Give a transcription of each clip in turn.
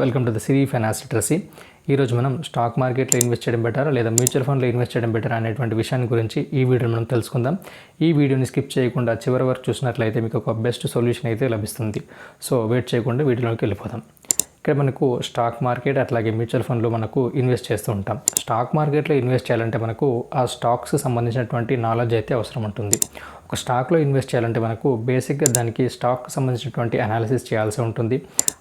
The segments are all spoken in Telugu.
Welcome to the Siri finance literacy ఈరోజు మనం స్టాక్ మార్కెట్లో ఇన్వెస్ట్ చేయడం బెటర్ లేదా మ్యూచువల్ ఫండ్లో ఇన్వెస్ట్ చేయడం బెటర్ అనేటువంటి విషయాన్ని గురించి ఈ వీడియోలో మనం తెలుసుకుందాం. ఈ వీడియోని స్కిప్ చేయకుండా చివరి వరకు చూసినట్లయితే మీకు ఒక బెస్ట్ సొల్యూషన్ అయితే లభిస్తుంది. సో వెయిట్ చేయకుండా వీడియోలోకి వెళ్ళిపోదాం. ఇక్కడ మనకు స్టాక్ మార్కెట్ అట్లాగే మ్యూచువల్ ఫండ్లో మనకు ఇన్వెస్ట్ చేస్తూ ఉంటాం. స్టాక్ మార్కెట్లో ఇన్వెస్ట్ చేయాలంటే మనకు ఆ స్టాక్స్ సంబంధించినటువంటి నాలెడ్జ్ అయితే అవసరం ఉంటుంది. ఒక స్టాక్లో ఇన్వెస్ట్ చేయాలంటే మనకు బేసిక్గా దానికి స్టాక్ సంబంధించినటువంటి అనాలిసిస్ చేయాల్సి ఉంటుంది.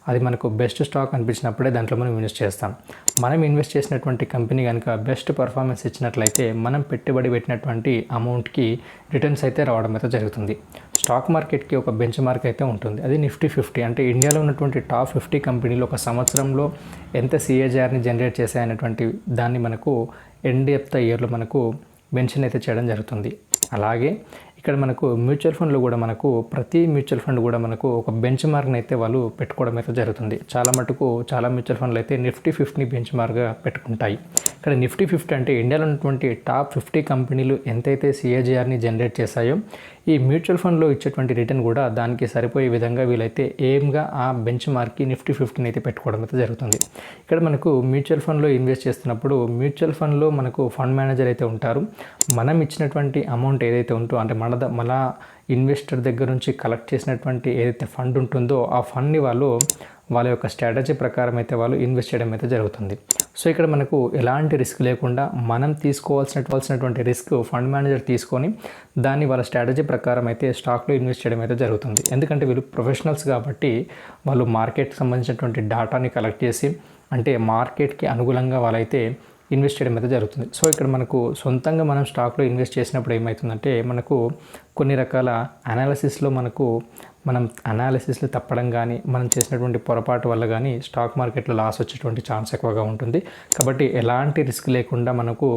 అది మనకు బెస్ట్ స్టాక్ అనిపించినప్పుడే దాంట్లో మనం ఇన్వెస్ట్ చేస్తాం. మనం ఇన్వెస్ట్ చేసినటువంటి కంపెనీ కనుక బెస్ట్ పర్ఫార్మెన్స్ ఇచ్చినట్లయితే మనం పెట్టుబడి పెట్టినటువంటి అమౌంట్కి రిటర్న్స్ అయితే రావడం అయితే జరుగుతుంది. స్టాక్ మార్కెట్కి ఒక బెంచ్ మార్క్ అయితే ఉంటుంది. అది నిఫ్టీ ఫిఫ్టీ అంటే ఇండియాలో ఉన్నటువంటి టాప్ ఫిఫ్టీ కంపెనీలు ఒక సంవత్సరంలో ఎంత సిఏజీఆర్ని జనరేట్ చేశాయనేటువంటి దాన్ని మనకు ఎండ్ ఆఫ్ ద ఇయర్లో మనకు మెన్షన్ అయితే చేయడం జరుగుతుంది. అలాగే ఇక్కడ మనకు మ్యూచువల్ ఫండ్లు కూడా మనకు ప్రతి మ్యూచువల్ ఫండ్ కూడా మనకు ఒక బెంచ్ మార్క్ని అయితే వాళ్ళు పెట్టుకోవడం అయితే జరుగుతుంది. చాలా మటుకు చాలా మ్యూచువల్ ఫండ్లు అయితే నిఫ్టీ ఫిఫ్టీని బెంచ్ మార్క్గా పెట్టుకుంటాయి. ఇక్కడ నిఫ్టీ ఫిఫ్టీ అంటే ఇండియాలో ఉన్నటువంటి టాప్ ఫిఫ్టీ కంపెనీలు ఎంతైతే సిఏజీఆర్ని జనరేట్ చేశాయో ఈ మ్యూచువల్ ఫండ్లో ఇచ్చేటువంటి రిటర్న్ కూడా దానికి సరిపోయే విధంగా వీలైతే ఏమ్గా ఆ బెంచ్ మార్క్కి నిఫ్టీ ఫిఫ్టీని అయితే పెట్టుకోవడం అయితే జరుగుతుంది. ఇక్కడ మనకు మ్యూచువల్ ఫండ్లో ఇన్వెస్ట్ చేస్తున్నప్పుడు మ్యూచువల్ ఫండ్లో మనకు ఫండ్ మేనేజర్ అయితే ఉంటారు. మనం ఇచ్చినటువంటి అమౌంట్ ఏదైతే ఉంటుందో అంటే మన ద- మన ఇన్వెస్టర్ దగ్గర నుంచి కలెక్ట్ చేసినటువంటి ఏదైతే ఫండ్ ఉంటుందో ఆ ఫండ్ని వాళ్ళు వాళ్ళ యొక్క స్ట్రాటజీ ప్రకారం అయితే వాళ్ళు ఇన్వెస్ట్ చేయడం అయితే జరుగుతుంది. సో ఇక్కడ మనకు ఎలాంటి రిస్క్ లేకుండా మనం తీసుకోవాల్సినటువంటి రిస్క్ ఫండ్ మేనేజర్ తీసుకొని దాన్ని వాళ్ళ స్ట్రాటజీ ప్రకారం అయితే స్టాక్లో ఇన్వెస్ట్ చేయడం అయితే జరుగుతుంది. ఎందుకంటే వీళ్ళు ప్రొఫెషనల్స్ కాబట్టి వాళ్ళు మార్కెట్కి సంబంధించినటువంటి డాటాని కలెక్ట్ చేసి అంటే మార్కెట్కి అనుగుణంగా వాళ్ళైతే ఇన్వెస్ట్ చేయడం అయితే జరుగుతుంది. సో ఇక్కడ మనకు సొంతంగా మనం స్టాక్లో ఇన్వెస్ట్ చేసినప్పుడు ఏమవుతుందంటే మనకు కొన్ని రకాల అనాలిసిస్లో మనకు మనం అనాలిసిస్లు తప్పడం కానీ మనం చేసినటువంటి పొరపాటు వల్ల కానీ స్టాక్ మార్కెట్లో లాస్ వచ్చేటువంటి ఛాన్స్ ఎక్కువగా ఉంటుంది. కాబట్టి ఎలాంటి రిస్క్ లేకుండా మనకు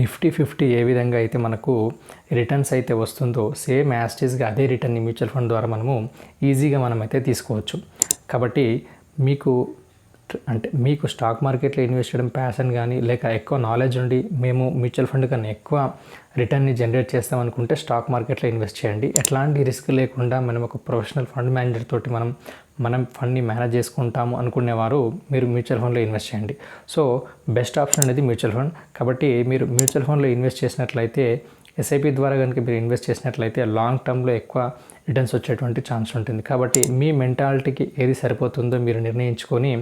నిఫ్టీ ఫిఫ్టీ ఏ విధంగా అయితే మనకు రిటర్న్స్ అయితే వస్తుందో సేమ్ యాస్టీస్గా అదే రిటర్న్ మ్యూచువల్ ఫండ్ ద్వారా మనము ఈజీగా మనం అయితే తీసుకోవచ్చు. కాబట్టి మీకు అంటే మీకు స్టాక్ మార్కెట్లో ఇన్వెస్ట్ చేయడం ప్యాషన్ కానీ లేక ఎక్కువ నాలెడ్జ్ ఉండి మేము మ్యూచువల్ ఫండ్ కన్నా ఎక్కువ రిటర్న్ని జనరేట్ చేస్తాం అనుకుంటే స్టాక్ మార్కెట్లో ఇన్వెస్ట్ చేయండి. ఎట్లాంటి రిస్క్ లేకుండా మనం ఒక ప్రొఫెషనల్ ఫండ్ మేనేజర్ తోటి మనం మనం ఫండ్ని మేనేజ్ చేసుకుంటాము అనుకునేవారు మీరు మ్యూచువల్ ఫండ్లో ఇన్వెస్ట్ చేయండి. సో బెస్ట్ ఆప్షన్ అనేది మ్యూచువల్ ఫండ్ కాబట్టి మీరు మ్యూచువల్ ఫండ్లో ఇన్వెస్ట్ చేసినట్లయితే ఎస్ఐపి ద్వారా కనుక మీరు ఇన్వెస్ట్ చేసినట్లయితే లాంగ్ టర్మ్లో ఎక్కువ రిటర్న్స్ వచ్చేటువంటి ఛాన్స్ ఉంటుంది. కాబట్టి మీ మెంటాలిటీకి ఏది సరిపోతుందో మీరు నిర్ణయించుకొని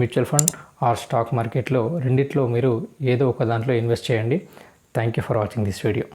మ్యూచువల్ ఫండ్ ఆర్ స్టాక్ మార్కెట్లో రెండిట్లో మీరు ఏదో ఒక దాంట్లో ఇన్వెస్ట్ చేయండి. Thank you for watching this video